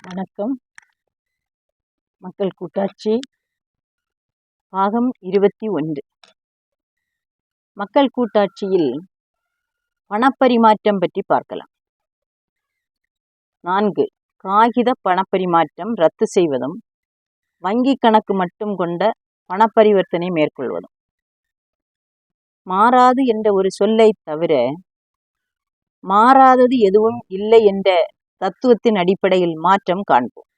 வணக்கம். மக்கள் கூட்டாட்சி பாகம் இருபத்தி ஒன்று. மக்கள் கூட்டாட்சியில் பணப்பரிமாற்றம் பற்றி பார்க்கலாம். நான்கு. காகித பணப்பரிமாற்றம் ரத்து செய்வதும் வங்கி கணக்கு மட்டும் கொண்ட பணப்பரிவர்த்தனை மேற்கொள்வதும். மாறாது என்ற ஒரு சொல்லை தவிர மாறாதது எதுவும் இல்லை என்ற தத்துவத்தின் அடிப்படையில் மாற்றம் காண்போம்.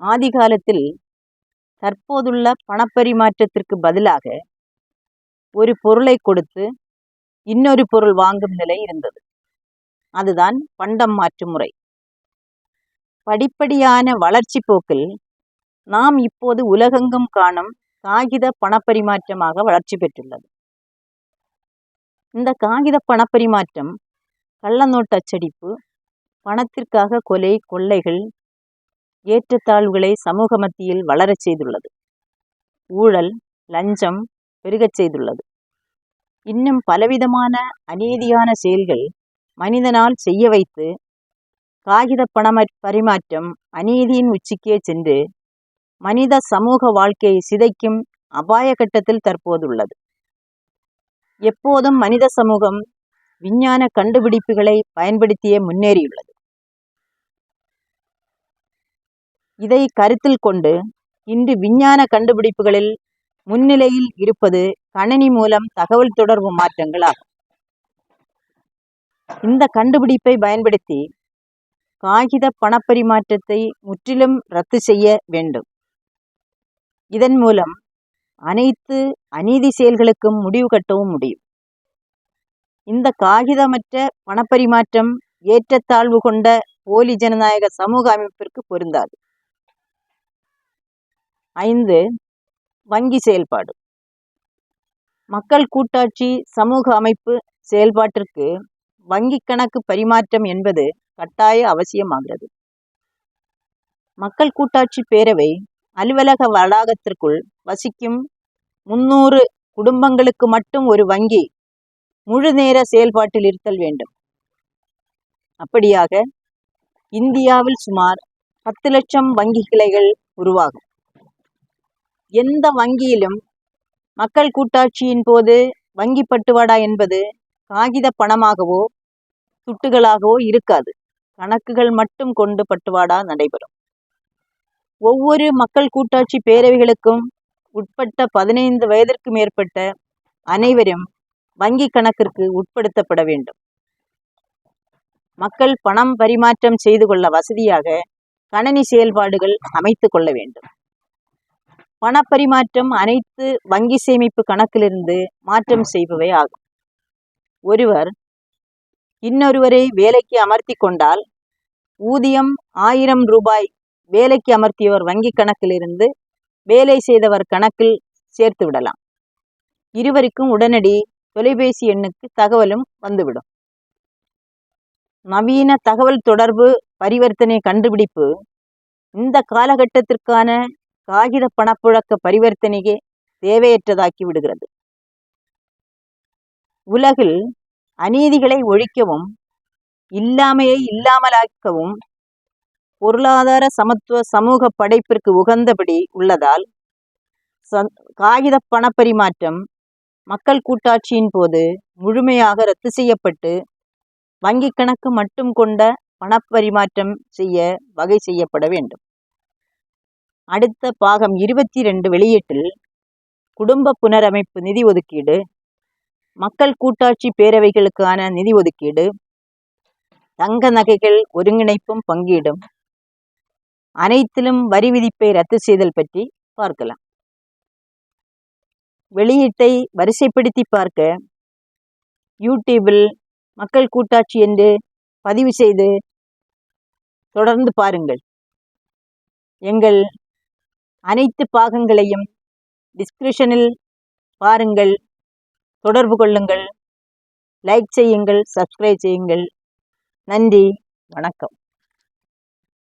ஆதி காலத்தில் தற்போதுள்ள பணப்பரிமாற்றத்திற்கு பதிலாக ஒரு பொருளை கொடுத்து இன்னொரு பொருள் வாங்கும் நிலை இருந்தது. அதுதான் பண்டம் மாற்று முறை. படிப்படியான வளர்ச்சி போக்கில் நாம் இப்போது உலகெங்கும் காணும் காகித பணப்பரிமாற்றமாக வளர்ச்சி பெற்றுள்ளது. இந்த காகித பணப்பரிமாற்றம் கள்ளநோட்டு அச்சடிப்பு பணத்திற்காக கொலை கொள்ளைகள் ஏற்றத்தாழ்வுகளை சமூக மத்தியில் வளரச் செய்துள்ளது. ஊழல் லஞ்சம் பெருகச் செய்துள்ளது. இன்னும் பலவிதமான அநீதியான செயல்கள் மனிதனால் செய்ய வைத்து காகித பணம பரிமாற்றம் அநீதியின் உச்சிக்கே சென்று மனித சமூக வாழ்க்கையை சிதைக்கும் அபாய கட்டத்தில் தற்போதுள்ளது. எப்போதும் மனித சமூகம் விஞ்ஞான கண்டுபிடிப்புகளை பயன்படுத்தியே முன்னேறியுள்ளது. இதை கருத்தில் கொண்டு இன்று விஞ்ஞான கண்டுபிடிப்புகளில் முன்னிலையில் இருப்பது கணினி மூலம் தகவல் தொடர்பு மாற்றங்கள் ஆகும் இந்த கண்டுபிடிப்பை பயன்படுத்தி காகித பணப்பரிமாற்றத்தை முற்றிலும் ரத்து செய்ய வேண்டும். இதன் மூலம் அனைத்து அநீதி செயல்களுக்கும் முடிவு கட்டவும் முடியும். இந்த காகிதமற்ற பணப்பரிமாற்றம் ஏற்றத்தாழ்வு கொண்ட போலி ஜனநாயக சமூக அமைப்பிற்கு பொருந்தாது. ஐந்து வங்கி செயல்பாடு. மக்கள் கூட்டாட்சி சமூக அமைப்பு செயல்பாட்டிற்கு வங்கி கணக்கு பரிமாற்றம் என்பது கட்டாய அவசியமாகிறது. மக்கள் கூட்டாட்சி பேரவை அலுவலக வளாகத்திற்குள் வசிக்கும் முன்னூறு குடும்பங்களுக்கு மட்டும் ஒரு வங்கி முழு நேர செயல்பாட்டில் இருத்தல் வேண்டும். அப்படியாக இந்தியாவில் சுமார் பத்து லட்சம் வங்கி கிளைகள் உருவாகும். எந்த வங்கியிலும் மக்கள் கூட்டாட்சியின் போது வங்கி பட்டுவாடா என்பது காகித பணமாகவோ துட்டுகளாகவோ இருக்காது. கணக்குகள் மட்டும் கொண்டு பட்டுவாடா நடைபெறும். ஒவ்வொரு மக்கள் கூட்டாட்சி பேரவைகளுக்கும் உட்பட்ட பதினைந்து வயதிற்கு மேற்பட்ட அனைவரும் வங்கி கணக்கிற்கு உட்படுத்தப்பட வேண்டும். மக்கள் பணம் பரிமாற்றம் செய்து கொள்ள வசதியாக கணனி செயல்பாடுகள் அமைத்து கொள்ள வேண்டும். பணப்பரிமாற்றம் அனைத்து வங்கி சேமிப்பு கணக்கிலிருந்து மாற்றம் செய்பவை ஆகும். ஒருவர் இன்னொருவரை வேலைக்கு அமர்த்தி கொண்டால் ஊதியம் ஆயிரம் ரூபாய் வேலைக்கு அமர்த்தியவர் வங்கி கணக்கிலிருந்து வேலை செய்தவர் கணக்கில் சேர்த்து விடலாம். இருவருக்கும் உடனடி தொலைபேசி எண்ணுக்கு தகவலும் வந்துவிடும். நவீன தகவல் தொடர்பு பரிவர்த்தனை கண்டுபிடிப்பு இந்த காலகட்டத்திற்கான காகித பணப்புழக்க பரிவர்த்தனையே தேவையற்றதாக்கி விடுகிறது. உலகில் அநீதிகளை ஒழிக்கவும் இல்லாமையை இல்லாமலாக்கவும் பொருளாதார சமத்துவ சமூக படைப்பிற்கு உகந்தபடி உள்ளதால் காகித பணப்பரிமாற்றம் மக்கள் கூட்டாட்சியின் போது முழுமையாக ரத்து செய்யப்பட்டு வங்கி கணக்கு மட்டும் கொண்ட பணப்பரிமாற்றம் செய்ய வகை செய்யப்பட வேண்டும். அடுத்த பாகம் இருபத்தி ரெண்டு வெளியீட்டில் குடும்ப புனரமைப்பு நிதி ஒதுக்கீடு மக்கள் கூட்டாட்சி பேரவைகளுக்கான நிதி ஒதுக்கீடு தங்க நகைகள் ஒருங்கிணைப்பும் பங்கீடும். அனைத்திலும் வரி விதிப்பை ரத்து செய்தல் பற்றி பார்க்கலாம். வெளியீட்டை வரிசைப்படுத்தி பார்க்க யூடியூபில் மக்கள் கூட்டாட்சி என்று பதிவு செய்து தொடர்ந்து பாருங்கள். எங்கள் அனைத்து பாகங்களையும் டிஸ்கிரிப்ஷனில் பாருங்கள். தொடர்பு கொள்ளுங்கள். லைக் செய்யுங்கள். சப்ஸ்கிரைப் செய்யுங்கள். நன்றி. வணக்கம்.